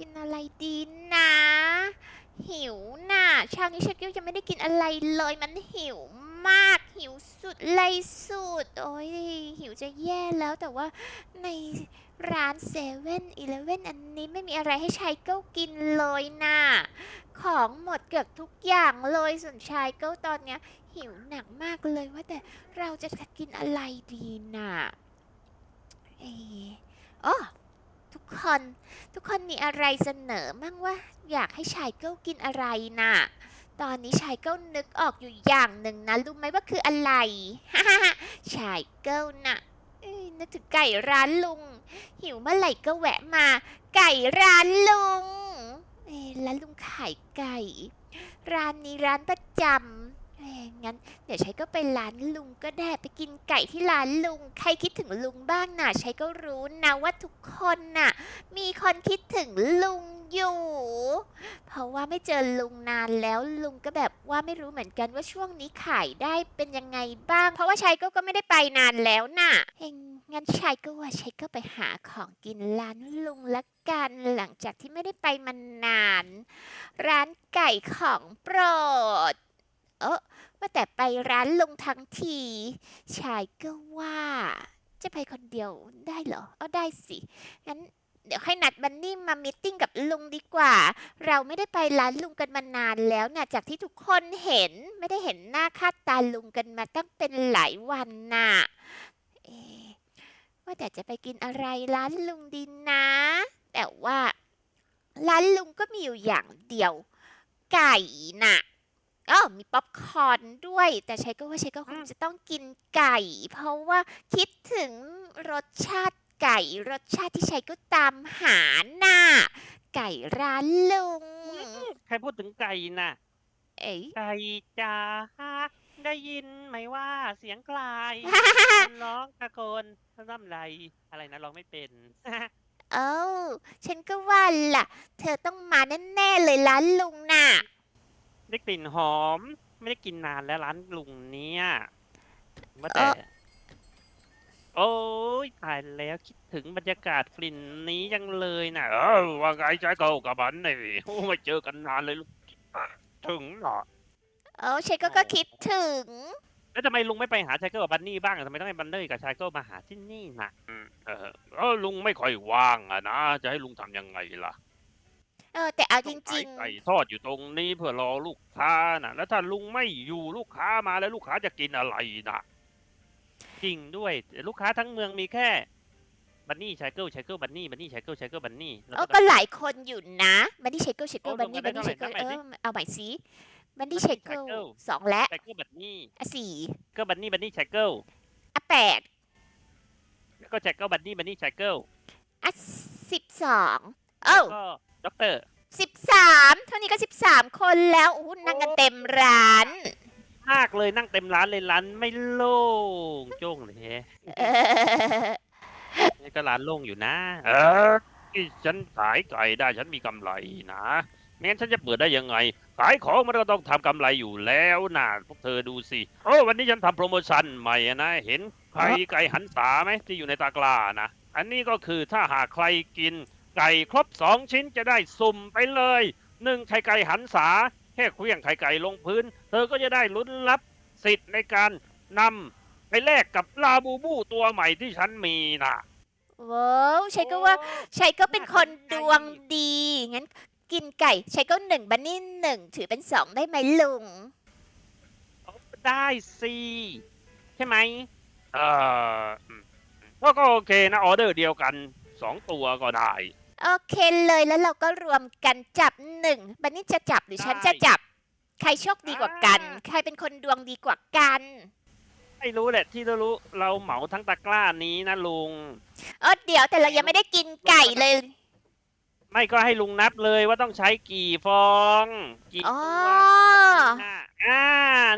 กินอะไรดีนะ หิวน่ะเช้านี้เชคกิ้วยังไม่ได้กินอะไรเลยมันหิวมากหิวสุดเลยสุด โอ้ยหิวจะแย่แล้วแต่ว่าในร้านเซเว่นอีเลเว่นอันนี้ไม่มีอะไรให้ชายเก้ากินเลยน่ะของหมดเกือบทุกอย่างเลยส่วนชายเก้าตอนเนี้ย หิวหนักมากเลยว่าแต่เราจะกินอะไรดีน่ะเอออ๋อ คน ทุกคนมีอะไรเสนอมั่งว่าอยากให้ชายเก้ากินอะไรน่ะ ตอนนี้ชายเก้านึกออกอยู่อย่างหนึ่งนะรู้ไหมว่าคืออะไร ชายเก้าน่ะเอ้ยนึกถึงไก่ร้านลุง หิวเมื่อไหร่ก็แวะมา ไก่ร้านลุงเอ้ยร้านลุงขายไก่ ร้านนี้ร้านประจำ งั้นเดี๋ยวชัยก็ไปร้านลุงก็ได้ไปกินไก่ที่ร้านลุง ใครคิดถึงลุงบ้างน่ะชัยก็รู้นะว่าทุกคนน่ะ มีคนคิดถึงลุงอยู่ เพราะว่าไม่เจอลุงนานแล้วลุงก็แบบว่าไม่รู้เหมือนกันว่าช่วงนี้ขายได้เป็นยังไงบ้าง เพราะว่าชัยก็ก็ไม่ได้ไปนานแล้วน่ะเองงั้นชัยก็ว่าชัยก็ไปหาของกินร้านลุงละกันหลังจากที่ไม่ได้ไปมานาน ร้านไก่ของโปรด เออว่าแต่ไปร้านลุงทั้งที ชายก็ว่า จะไปคนเดียวได้เหรอ เอาได้สิ งั้นเดี๋ยวให้นัดบันนี่มามิทติ้งกับลุงดีกว่า เราไม่ได้ไปร้านลุงกันมานานแล้วนะจากที่ทุกคนเห็นไม่ได้เห็นหน้าค่าตาลุงกันมาตั้งเป็นหลายวันน่ะเอว่าแต่จะไปกินอะไรร้านลุงดีนะ แต่ว่า ร้านลุงก็มีอยู่อย่างเดียว ไก่น่ะ อ๋อมีป๊อปคอร์นด้วย แต่ชัยก็ว่าชัยก็คงจะต้องกินไก่ เพราะว่าคิดถึงรสชาติไก่ รสชาติที่ชัยก็ตามหาน่ะไก่ร้านลุง ใครพูดถึงไก่น่ะ เอ้ยไก่จ้าได้ยินไหมว่าเสียงใครมันร้องตะโกนร่ำไร อะไรนะร้องไม่เป็น เอ้าฉันก็ว่าล่ะ เธอต้องมาแน่ๆเลยร้านลุงน่ะ ได้กลิ่นหอม ไม่ได้กินนานแล้วร้านลุงเนี่ยว่าเอ่แต่อโอ้ยตายแล้วคิดถึงบรรยากาศกลิ่นนี้ยังเลยนะเออว่าไงใจเก่ากับมันนี่โอ้ไม่เจอกันนานเลยลูกถึงเหรอเอ้าฉันก็ก็คิดถึง แล้วทำไมลุงไม่ไปหาชายเกิลกับบันนี่บ้างอะทำไมต้องให้บันนี่กับชายเกิลมาหาที่นี่นะอืมเออเออลุงไม่ค่อยว่างอะนะ จะให้ลุงทำยังไงล่ะ เออ แต่เอาจต้องริขายงไก่ทอดอยู่ตรงนี้เพื่อรอลูกค้านะแล้วถ้าลุงไม่อยู่ลูกค้ามาแล้วลูกค้าจะกินอะไรนะจริงด้วยแต่ลูกค้าทั้งเมืองมีแค่บันนี่ชายเกิลชายเกิลบันนี่บันนี่ชายเกิลชายเกิลบันนี่ๆแล้วเออก็ก็หลายคนอยู่นะบันดี้เชคเกิลเชคเกิลโอ้บันนี่รวมกับันนได้นี่เชคเกิลเท่าไหร่เอนับใหม่สิอเอาใหม่สิบันดี้บัเชนคนี่เกิล Shackle สองและชายเกิลบันนี่อะสี่ก็บันนี่บันนี่ชายเกิลอะแปดแล้วก็ชายเกิลบันนี่บันนี่ชายเกิลอะสิบสองเอ้าก็ ด็อกเตอร์สิบสามเท่านี้ก็สิบสามคนแล้วอู้นั่งกันเต็มร้าน มากเลยนั่งเต็มร้านเลยร้านไม่โล่งโจ้งเลยแฮะเออนี่ก็ร้านโล่งอยู่นะ เออที่ฉันขายไก่ได้ฉันมีกำไรนะไม่งั้นฉันจะเปิดได้ยังไง ขายของมันก็ต้องทำกำไรอยู่แล้วนะพวกเธอดูสิโอ้วันนี้ฉันทำโปรโมชั่นใหม่อะนะ เห็นไข่ไก่หันษาไหมที่อยู่ในตะกร้านะ อันนี้ก็คือถ้าหากใครกิน ไก่ครบสองชิ้นจะได้สุ่มไปเลยหนึ่งไข่ไก่หันษาแค่เคลื่องไข่ไก่ลงพื้น เธอก็จะได้ลุ้นรับสิทธิ์ในการนำไปแลกกับลาบูบูตัวใหม่ที่ฉันมีนะว้าวชัยก็ว่าชัยก็เป็นคนดวงดีงั้นกินไก่ชัยก็หนึ่งบันนี่หนึ่งถือเป็นสองได้ไหมลุง ได้สิใช่ไหมเอออืมก็ก็โอเคนะออเดอร์เดียวกันสองตัวก็ได้ โอเคเลยแล้วเราก็รวมกันจับหนึ่งบันนี่จะจับหรือฉันได้จะจับ ใครโชคดีกว่ากันอ่าใครเป็นคนดวงดีกว่ากัน ไม่รู้แหละที่เรารู้เราเหมาทั้งตะกร้านี้นะลุงเออเดี๋ยวแต่เรายังไม่ได้กินไก่เลย ไม่ก็ให้ลุงนับเลยว่าต้องใช้กี่ฟองกี่อ๋อ ตัวอ่าอ่า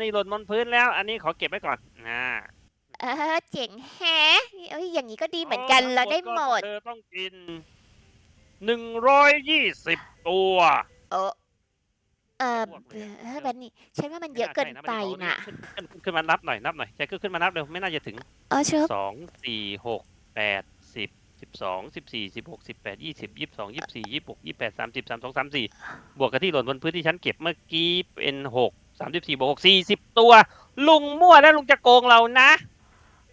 นี่หล่นบนพื้นแล้ว อันนี้ขอเก็บไว้ก่อนอ่าเออเจ๋งแฮะเอ้ยอย่างนี้ก็ดีเหมือนกันเราได้หมด เธอต้องกิน หนึ่งร้อยยี่สิบตัวเออเออแบบนี้ฉันว่ามันเยอะเกินไปนะขึ้นมานับหน่อยนับหน่อยใช้ขึ้นมานับเลยไม่น่าจะถึงเออเชิญสองสี่หกแปดสิบสิบสองสิบสี่สิบหกสิบแปดยี่สิบยี่สิบสองยี่สิบสี่ยี่สิบหกยี่สิบแปดสามสิบสามสองสามสี่บวกกับที่หล่นบนพื้นที่ฉันเก็บเมื่อกี้เป็นหกสามสิบสี่บวกหกสี่สิบตัว ลุงมั่วแล้วลุงจะโกงเรานะ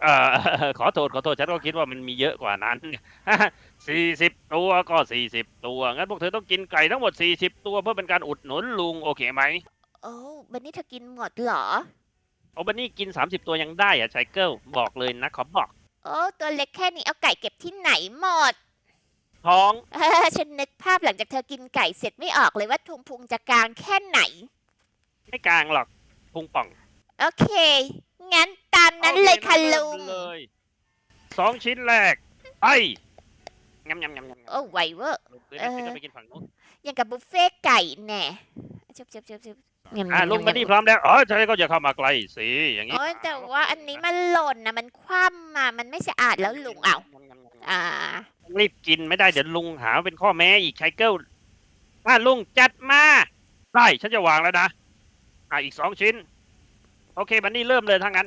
เอ่อขอโทษขอโทษฉันก็คิดว่ามันมีเยอะกว่านั้น สี่สิบตัวก็สี่สิบตัว งั้นพวกเธอต้องกินไก่ทั้งหมดสี่สิบตัวเพื่อเป็นการอุดหนุนลุงโอเคไหมโอ้บันนี้เธอกินหมดเหรอ โอ้บันนี่กินสามสิบตัวยังได้อะไชเกิลบอกเลยนะขอบอก โอ้ตัวเล็กแค่นี้เอาไก่เก็บที่ไหนหมด ท้อง เออฉันนึกภาพหลังจากเธอกินไก่เสร็จไม่ออกเลยว่าทุงพุงจะกลางแค่ไหน ไม่กลางหรอกพุงป่องโอเค งั้นตามนั้นเลยค่ะลุงสองชิ้นแรกไป งับงับงับงัโอ้ไวเว้นวะยังกับบุฟเฟ่ต์ไก่แน่ชุบชุบชุบชุบยำอะยำลงมาที่พร้อมแล้วอ๋อใช่ก็อย่าเข้ามาไกลสิอย่างงี้โอ้แต่ว่าอันนี้มันหล่นนะมันคว่ำมามันไม่สะอาดแล้วลุงเอาอ่า รีบกินไม่ได้เดี๋ยวลุงหาเป็นข้อแม้อีกไชเกิลถ้าลุงจัดมาได้ฉันจะวางแล้วนะอะอีกสองชิ้น โอเคมันนี่เริ่มเลยทั้งนั้น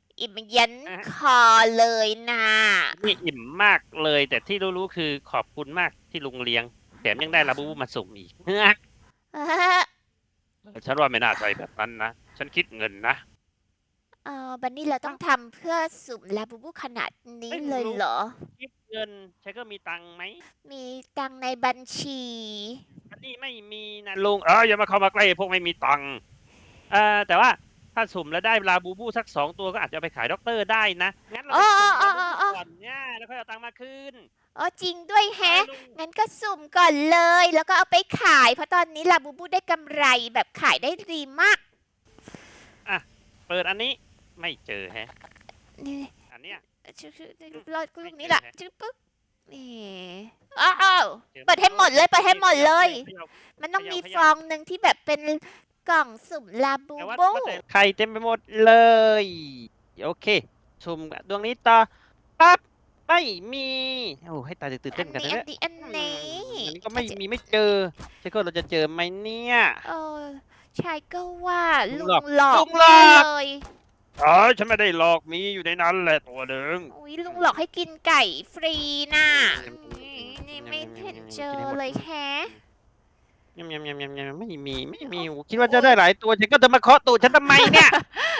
นี่อิ่มมากเลย แต่ที่รู้ๆคือขอบคุณมากที่ลุงเลี้ยงแถมยังได้ลาบูบูมาส่งอีก เออฉันว่าไม่น่าใช่แบบนั้นนะ ฉันคิดเงินนะเออบันนี้เราต้องทำเพื่อสุ่มลาบูบูขนาดนี้ไม่เลยรู้เหรอ คิดเงินฉันก็มีตังค์ไหมมีตังค์ในบัญชี อันนี้ไม่มีนะลุงเอออย่ามาเข้ามาใกล้พวกไม่มีตังค์เอ่อแต่ว่า ถ้าสุ่มแล้วได้ลาบูบูสักสองตัวก็อาจจะเอาไปขายด็อกเตอร์ได้นะ งั้นเราไปสุ่มลาบูบูก่อนเนี่ยแล้วค่อยเอาตังค์มาคืนอ๋อจริงด้วยแฮะลุงงั้นก็สุ่มก่อนเลย แล้วก็เอาไปขาย เพราะตอนนี้ลาบูบูได้กำไรแบบขายได้ดีมาก เปิดอันนี้ไม่เจอแฮะ นี่อันเนี้ย ชื่อชื่ออืมรอดลูกนี้ไม่แหละเจอแฮะชื่อปึ๊กนี่อ้าวจอเปิดให้หมดเลยเปิดให้หมดเลยขบมันต้องพยายามมีพยายามฟองหนึ่งที่แบบเป็น กล่องสุ่มลาบูแต่ว่าบูว่าแต่ไข่เต็มไปหมดเลย โอเคสุ่มดวงนี้ต่อปั๊บไม่มีโอ้ให้ตายตื่นอัเต้นนกันนี้นะอันเนี่ยนี้อันนี้อันนี้ก็ไม่มีไม่เจอเชคโก้เราจะเจอไหมเนี่ยเออชายก็ว่าลุลุงงหลอกหลอกลุงหลอกแน่เลยอ๋อฉันไม่ได้หลอกมีอยู่ในนั้นแหละตัวหนึ่ง อุ้ยลุงหลอกให้กินไก่ฟรีน่ะอืมอุ๊ยนี่ไม่อืมเห็นอืมเจอกินให้หมดเลยแฮะ ยำยำยำยำยำไม่มีไม่มีโอ้คิดว่าจะได้หลายตัวฉันก็จะมาเคาะตูดฉันทำไมเนี่ย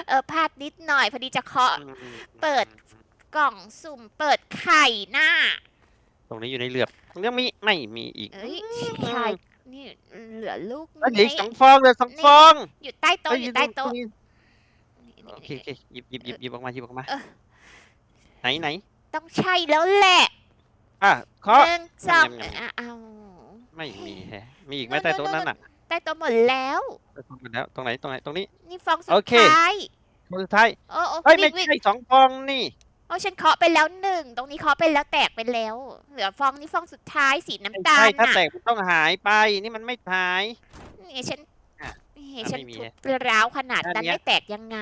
เออพลาดนิดหน่อยพอดีจะเคาะ เปิดกล่องสุ่มเปิดไข่น่ะตรงนี้อยู่ในเหลือบตรงนี้มีไม่มีอีกเอ้ยชายนี่เหลือลูกแล้วเหลืออีกนี้สองฟองเหลยสองฟองอยู่ใต้โต๊ะเอ้อยู่ใต้โต๊ะตรงนี้นี่โอเคนี่โอเคหยิบหยิบหยิบหยิบออกมาหยิบออกมาเออไหนไหนต้องใช่แล้วแหละอะเคาะหนึ่งสองยำยำยำอะเอา ไม่มีแฮะ มีอีกไหมใต้โต๊ะนั้นอะใต้โต๊ะหมดแล้ว ใต้โต๊ะหมดแล้ว ตรงไหน ตรงไหน ตรงนี้ นี่ฟองสุโอดเคท้ายคนสุดท้ายโอ้โอ้เอ้ยไม่วิกวิกใช่สองฟองนี่โอ้ฉันเคาะไปแล้วหนึ่ง ตรงนี้เคาะไปแล้วแตกไปแล้ว เหลือฟองนี้ฟองสุดท้ายสีไม่น้ำตาใช่ลถ้าน่ะแตกมันต้องหายไป นี่มันไม่หายนี่ฉันอะนี่อะฉันไม่มีทุฮะบร้าวขนาดอันนั้นเนี้ยไม่แตกยังไง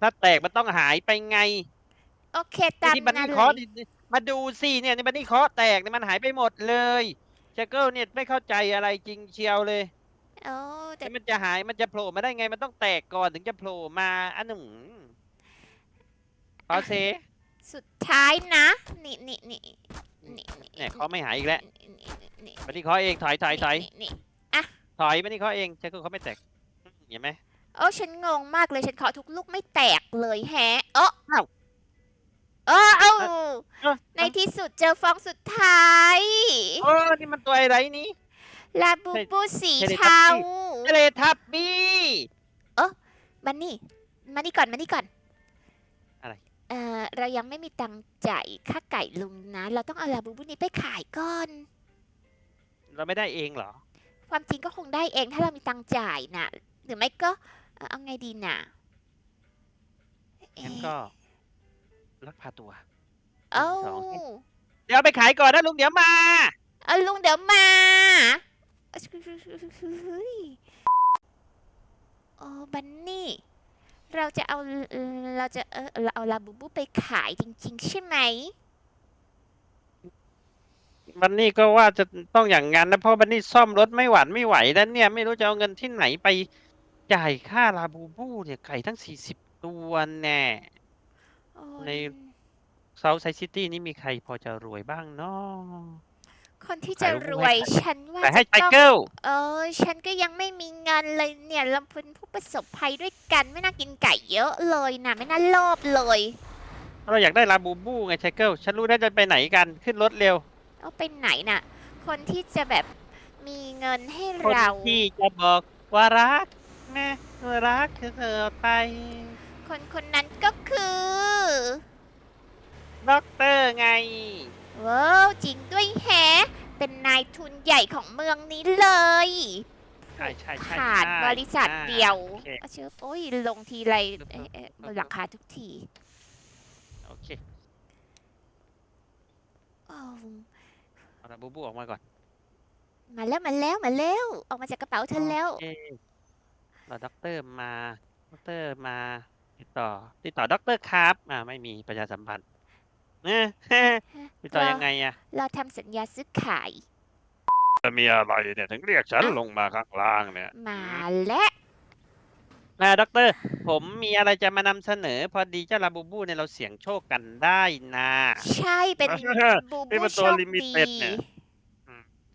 ถ้าแตกมันต้องหายไปไง โอเคตามนี่บันนั้นี่นเคาะเลยดิ มาดูสิเนี่ยนี่บันนี่เคาะแตกเนี่ยมันหายไปหมดเลยเชคเกิลเนี่ยไม่เข้าใจอะไรจริงเชียวเลยโอ้แต่แต่มันจะหายมันจะโผล่มาได้ไงมันต้องแตกก่อนถึงจะโผล่มาอันหนึ่งขอเซสุดท้ายนะ นี่นี่นี่นี่นี่เนี่ยเคาะไม่หายอีกแล้วนี่นี่นี่บันนี่เคาะเองถอยถอยถอยนี่นี่ถอยบันนี่เคาะเองเชคเกิลเขาไม่แตกเห็นไหมโอ้ฉันงงมากเลยฉันเคาะทุกลูกไม่แตกเลยแฮะเอ้ออ้าว เออเอ้าเอ้าในที่สุดเจอฟองสุดท้ายโอ้นี่มันตัวอะไรนี่ ลาบูบูสีเทเลทับบี้เทาเทเลทับบี้บันนี่ มานี่ก่อน มานี่ก่อนอะไร เออเรายังไม่มีตังค์จ่ายค่าไก่ลุงนะ เราต้องเอาลาบูบูนี้ไปขายก่อน เราไม่ได้เองเหรอ ความจริงก็คงได้เองถ้าเรามีตังค์จ่ายนะหรือไม่ก็เอ่อเอาไงดีน่ะงั้นเอ๊ะก็ ลักพาตัว เอ้าสองเดี๋ยวเอาไปขายก่อนนะลุงเดี๋ยวมา เอาลุงเดี๋ยวมาเฮ้ยโอ้บันนี่ เราจะเอาเอ่อเราจะเออเราเอาลาบูบูไปขายจริง ๆ ใช่ไหม บันนี่ก็ว่าจะต้องอย่างนั้นนะเพราะบันนี่ซ่อมรถไม่หวานไม่ไหวแล้วเนี่ยไม่รู้จะเอาเงินที่ไหนไปจ่ายค่าลาบูบูเนี่ยไก่ทั้งสี่สิบตัวแน่โอ้ ในยเซาท์ไซซิตี้นี่มีใครพอจะรวยบ้างเนาะ คนที่ขาจะยรลูกวยให้ใครฉันว่าแต่ให้จะไทต้องเกิลเออ ฉันก็ยังไม่มีเงินเลยเนี่ยเราเป็นผู้ประสบภัยด้วยกันไม่น่ากินไก่เยอะเลยนะไม่น่าโลภเลยเราอยากได้ลาบูบูไงไทเกิลฉันรู้ได้จะไปไหนกันขึ้นรถเร็ว เอาไปไหนน่ะ คนที่จะแบบมีเงินให้คนเรา ที่จะบอกว่ารักนะรักเธอไป คนคนนั้นก็คือด็อกเตอร์ไง ว้าวจริงด้วยแฮะ เป็นนายทุนใหญ่ของเมืองนี้เลย ใช่ใช่ใช่ขาดใช่บริษัทอ่าเดียวโอเค เอาเชื่อโอ้ยลงทีไรเอ๊ะเอ๊ะบนหลังคาทุกทีโอเคอ้าวเอาลาบูบูออกมาก่อนมาแล้วมาแล้วมาแล้ว ออกมาจากกระเป๋าเธอแล้ว โอเครอด็อกเตอร์มาด็อกเตอร์มา ติดต่อ ติดต่อด็อกเตอร์ครับ อ่า ไม่มีประชาสัมพันธ์เนะติดต่อยังไงอะเราทำสัญญาซื้อขาย จะมีอะไรเนี่ยถึงเรียกฉันลงมาข้างล่างเนี่ย มาแล้วนะด็อกเตอร์ ผมมีอะไรจะมานำเสนอ พอดีเจ้าลาบูบูเนี่ยเราเสี่ยงโชคกันได้นะใช่เป็นบูนี่บูมันโชตัวคลิมิดีเต็ดเนี่ย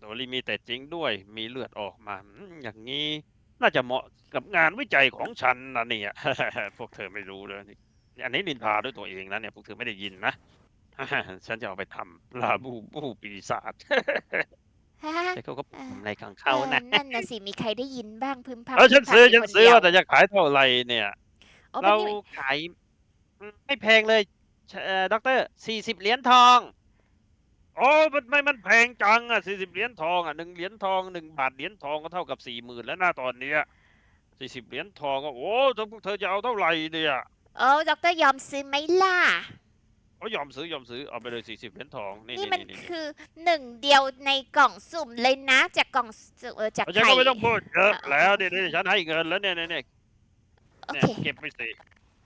ตัวลิมิเต็ดจริงด้วย มีเลือดออกมาอืมอย่างนี้ น่าจะเหมาะกับงานวิจัยของฉันนะเนี่ย พวกเธอไม่รู้เลยนี่อันนี้นินทาด้วยตัวเองนะเนี่ยพวกเธอไม่ได้ยินนะ ฉันจะเอาไปทำลาบูบูปีศาจ ฮะแต่เขาก็เออทำอะไรของเขานะออนั่นน่ะสิ มีใครได้ยินบ้างพึมพำเออฉันพึมพำซื้ออยู่ฉันคนซื้อเดียวว่าแต่จะขายเท่าไหร่เนี่ยโอ้เรามันนี่ขายอืมไม่แพงเลยเอ่อด็อกเตอร์สี่สิบเหรียญทอง โอ้มันไม่มันแพงจังอะสี่สิบเหรียญทองอะหนึ่งเหรียญทองหนึ่งบาทเหรียญทองก็เท่ากับสี่หมื่นแล้วนะตอนเนี้ยสี่สิบเหรียญทองก็โอ้ถ้าพวกเธอจะเอาเท่าไหร่เนี่ยโอ้ด็อกเตอร์ยอมซื้อไหมล่ะเขายอมซื้อยอมซื้อเอาไปเลยสี่สิบเหรียญทองนี่นี่นี่มันนี่นี่คือหนึ่งเดียวในกล่องสุ่มเลยนะ จากกล่องสุ่มเออจากฉันไข่ก็ไม่ต้องพูดเยอะเอาแล้วเนี่ยเนี่ยฉันให้เงินแล้วเนี่ยเนี่ยเนี่ยโอเนี่ยเคเก็บไปสิ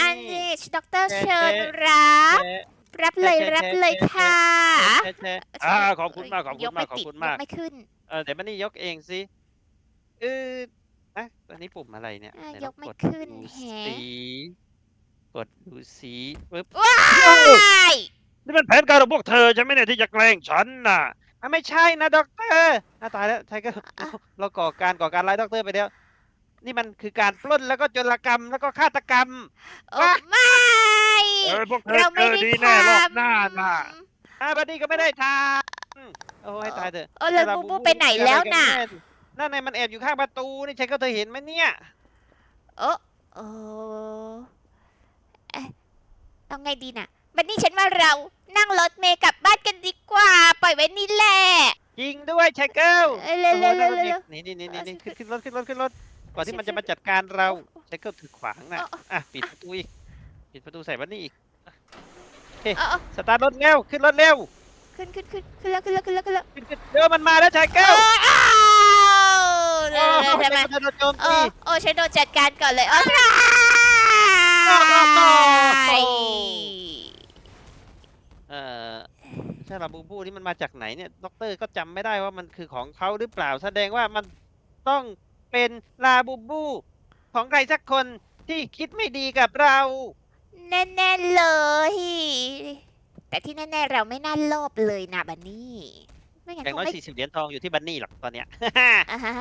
อันนี้ด็อกเตอร์แชะเชิญแชะรับแชะรับเลยแชะรับเลยแชะค่ะแชะแชะอ่าขอบคุณมากขอบคุยณกมาไม่กขอบติดคุณมากยไม่ขึ้นเออเดี๋ยวมันนี่ยกเองสิเอออะตอนนี้ปุ่มอะไรเนี่ยอะไหนยลองกไม่ดขึ้นดูแฮะสีกดดูสีปึ๊บว้ายนี่มันแผนการของพวกเธอใช่ไหมเนี่ยที่จะแกล้งฉันน่ะอะไม่ใช่นะด็อกเตอร์อะตายแล้วไทเกอร์เราก่อการก่อการร้ายด็อกเตอร์ไปแล้ว นี่มันคือการปล้นแล้วก็โจรกรรมแล้วก็ฆาตกรรม โอ้ไม่ เออพวกเธอเราเจไม่อได้ดีทแน่รอบหน้าน่ะำอะบัดนี้ก็ไม่ได้ทำโอ้ให้ตายเถอะเออแล้วแต่บูเราบูไปไหนแล้วน่ะ นั่นไงมันแอบอยู่ข้างประตูนี่ฉันก็เธอเห็นไหมเนี่ยเออเออเอ๊ะเอาไงดีน่ะ บันนี้ฉันว่าเรานั่งรถเมย์กลับบ้านกันดีกว่า ปล่อยไว้นี่แหละจริงด้วยชายเกิลเอ้ยเร็วเร็วเร็วโอ้โหเร็วนี่นี่นี่เออนี่ขึ้ขึ้นนขึ้นรถขึ้นรถขึ้นรถ ก่อนที่ขึ้นมันจะขึ้นมาจัดการเราโอ้ชายเกิลถือขวางน่ะเอออะปิดประตูอีกปิดประตูใส่บันนี่อีกเออเออสตาร์ทรถเร็วขึ้นรถเร็วขึ้นขึ้นขึ้นขึ้นแล้วขึ้นแล้วขึ้นแล้วขึ้นแล้วขึ้นขึ้นเร็วมันมาแล้วชายเกิลเอออ้าวเร็วโอ้เร็วโหทำไมมันจะโดนโจมเอตีอโอ้ฉันโดนจัดการก่อนเลยอ๋อโอ้โหใช่ เอ่อใช่ลาบูบูนี่มันมาจากไหนเนี่ยด็อกเตอร์ก็จำไม่ได้ว่ามันคือของเขาหรือเปล่า แสดงว่ามันต้อง เป็นลาบูบู ของใครสักคนที่คิดไม่ดีกับเรา แน่ๆเลย แต่ที่แน่ๆเราไม่น่าโลภเลยนะบันนี่ไม่งั้นอย่างคงน้อยไม่สี่สิบเหรียญทองอยู่ที่บันนี่หรอกตอนเนี้ย อ่าฮะ